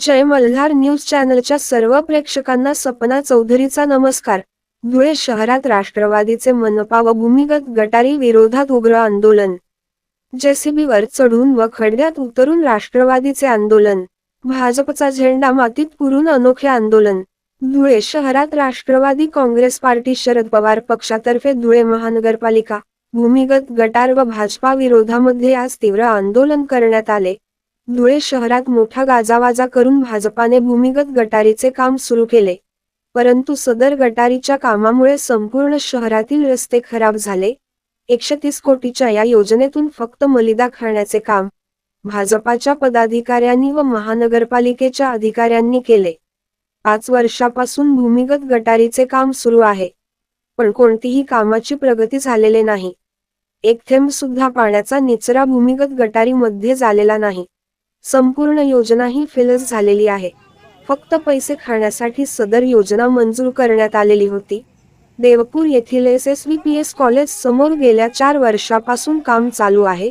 जय Malhar news चॅनलच्या सर्व प्रेक्षकांना सपना चौधरीचा नमस्कार. धुळे शहरात राष्ट्रवादीचे मनपा व भूमिगत गटारी विरोधात उग्र आंदोलन. जेसीबीवर चढून व खड्ड्यात उतरून राष्ट्रवादीचे आंदोलन. भाजपचा झेंडा मातीत पुरून अनोखे आंदोलन. धुळे शहरात राष्ट्रवादी काँग्रेस पार्टी शरद पवार पक्षातर्फे धुळे महानगरपालिका भूमिगत गटार व भाजपा विरोधामध्ये आज तीव्र आंदोलन करण्यात आले. धुळे शहरात मोठा गाजावाजा करून भाजपाने भूमिगत गटारीचे काम सुरू केले. परंतु सदर गटारीच्या कामामुळे संपूर्ण शहरातील रस्ते खराब झाले. एकशे तीस कोटीच्या या योजनेतून फक्त मलिदा खाण्याचे काम भाजपाच्या पदाधिकाऱ्यांनी व महानगरपालिकेच्या अधिकाऱ्यांनी केले. पाच वर्षापासून भूमिगत गटारीचे काम सुरू आहे. पण कोणतीही कामाची प्रगती झालेले नाही. एक थेंब सुद्धा पाण्याचा निचरा भूमिगत गटारीमध्ये झालेला नाही. संपूर्ण योजना ही फेलच झालेली आहे. फक्त पैसे खाण्यासाठी सदर योजना मंजूर करण्यात आलेली होती. देवपूर येथील S S V P S college समोर गेल्या चार वर्षापासून काम चालू आहे.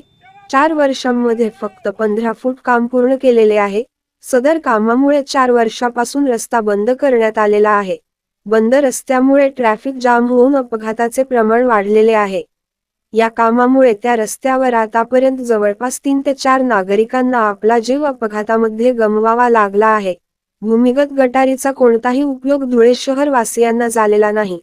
चार वर्षांमध्ये फक्त पंधरा फूट काम पूर्ण केलेले आहे. सदर कामामुळे चार वर्षापासून रस्ता बंद करण्यात आलेला आहे. बंद रस्त्यामुळे ट्रॅफिक जाम होऊन अपघाताचे प्रमाण वाढलेले आहे. या कामामुळे त्या रस्त्यावर आतापर्यंत जवळपास तीन ते चार नागरिकांना आपला जीव अपघातामध्ये गमवावा लागला आहे. भूमिगत गटारीचा कोणताही उपयोग धुळे शहर वासियांना झालेला नाही.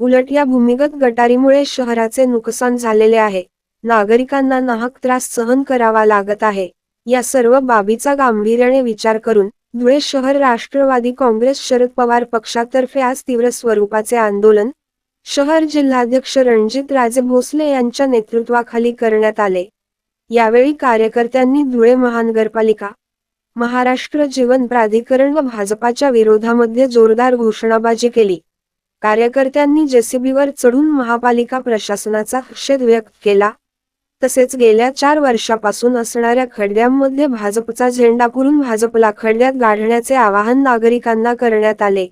उलट या भूमिगत गटारीमुळे शहराचे नुकसान झालेले आहे. नागरिकांना नाहक त्रास सहन करावा लागत आहे. या सर्व बाबीचा गांभीर्याने विचार करून धुळे शहर राष्ट्रवादी काँग्रेस शरद पवार पक्षातर्फे आज तीव्र स्वरूपाचे आंदोलन शहर जिल्हाध्यक्ष रणजित राजे भोसले यांच्या नेतृत्वाखाली करण्यात आले. यावेळी कार्यकर्त्यांनी धुळे महानगरपालिका महाराष्ट्र जीवन प्राधिकरण व भाजपाच्या विरोधामध्ये जोरदार घोषणाबाजी केली. कार्यकर्त्यांनी जेसीबीवर चढून महापालिका प्रशासनाचा निषेध व्यक्त केला. तसेच गेल्या चार वर्षापासून असणाऱ्या खड्ड्यांमध्ये भाजपचा झेंडा पुरून भाजपला खड्ड्यात गाढण्याचे आवाहन नागरिकांना करण्यात आले.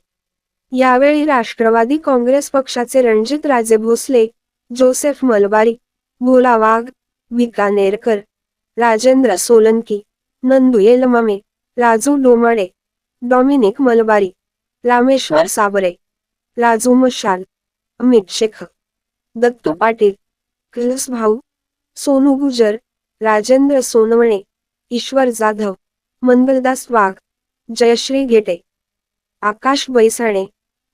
यावेळी राष्ट्रवादी काँग्रेस पक्षाचे रणजित राजे भोसले जोसेफ मलबारी भोला वाघ बिकानेरकर राजेंद्र सोलंकी नंदू येलमामे राजू डोमाडे डॉमिनिक मलबारी रामेश्वर साबरे राजू मशाल अमित शेख दत्तू पाटील कैलास भाऊ सोनू गुजर राजेंद्र सोनवणे ईश्वर जाधव मंगलदास वाघ जयश्री घेटे आकाश बैसाणे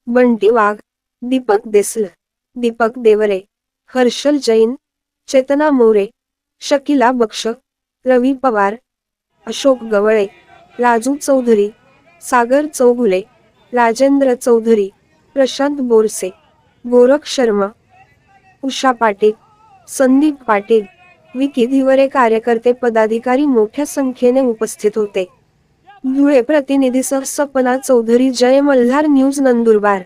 बंटी वाघ दीपक देसल दीपक देवरे हर्षल जैन चेतना मोरे शकिला बक्ष रवी पवार अशोक गवळे राजू चौधरी सागर चौगुले राजेंद्र चौधरी प्रशांत बोरसे गोरख शर्मा उषा पाटील संदीप पाटील विकी धिवरे कार्यकर्ते पदाधिकारी मोठ्या संख्येने उपस्थित होते. धुळे प्रतिनिधीसह सपना चौधरी जय मल्हार न्यूज नंदुरबार.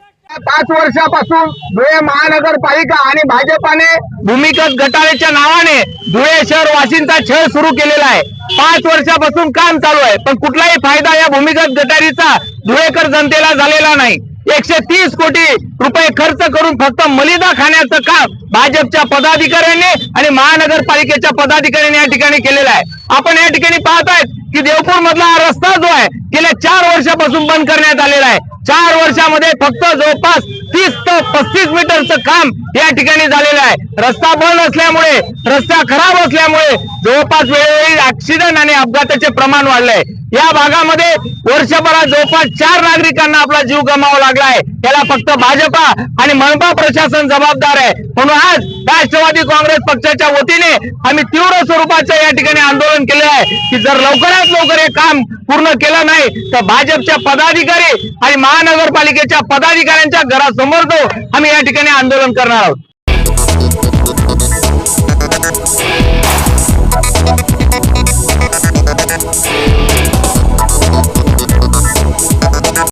पाच वर्षापासून धुळे महानगरपालिका आणि भाजपाने भूमिगत गटारीच्या नावाने धुळे शहर वाशिंचा छळ सुरू केलेला आहे. पाच वर्षापासून काम चालू आहे पण कुठलाही फायदा या भूमिगत गटारीचा धुळेकर जनतेला झालेला नाही. एकशे तीस कोटी रुपये खर्च करून फक्त मलिदा खाण्याचं काम भाजपच्या पदाधिकाऱ्यांनी आणि महानगरपालिकेच्या पदाधिकाऱ्यांनी या ठिकाणी केलेलं आहे. आपण या ठिकाणी पाहत आहेत की देवपूर मधला हा रस्ता जो आहे गेल्या चार वर्षापासून बंद करण्यात आलेला आहे. चार वर्षामध्ये फक्त जवळपास तीस ते पस्तीस मीटरचं काम या ठिकाणी झालेलं आहे. रस्ता बंद असल्यामुळे रस्ता खराब असल्यामुळे जवळपास वेळोवेळी ऍक्सिडेंट आणि अपघाताचे प्रमाण वाढलंय. या भागामध्ये वर्षभरात जवळपास चार नागरिकांना आपला जीव गमावा लागलाय त्याला फक्त भाजपा आणि मनपा प्रशासन जबाबदार आहे. म्हणून आज राष्ट्रवादी काँग्रेस पक्षाच्या वतीने आम्ही तीव्र स्वरूपाचं या ठिकाणी आंदोलन केले आहे की जर लवकरात लवकर हे काम पूर्ण केलं नाही तर भाजपच्या पदाधिकारी आणि महानगरपालिकेच्या पदाधिकाऱ्यांच्या घरासमोर तो आम्ही या ठिकाणी आंदोलन करणार आहोत.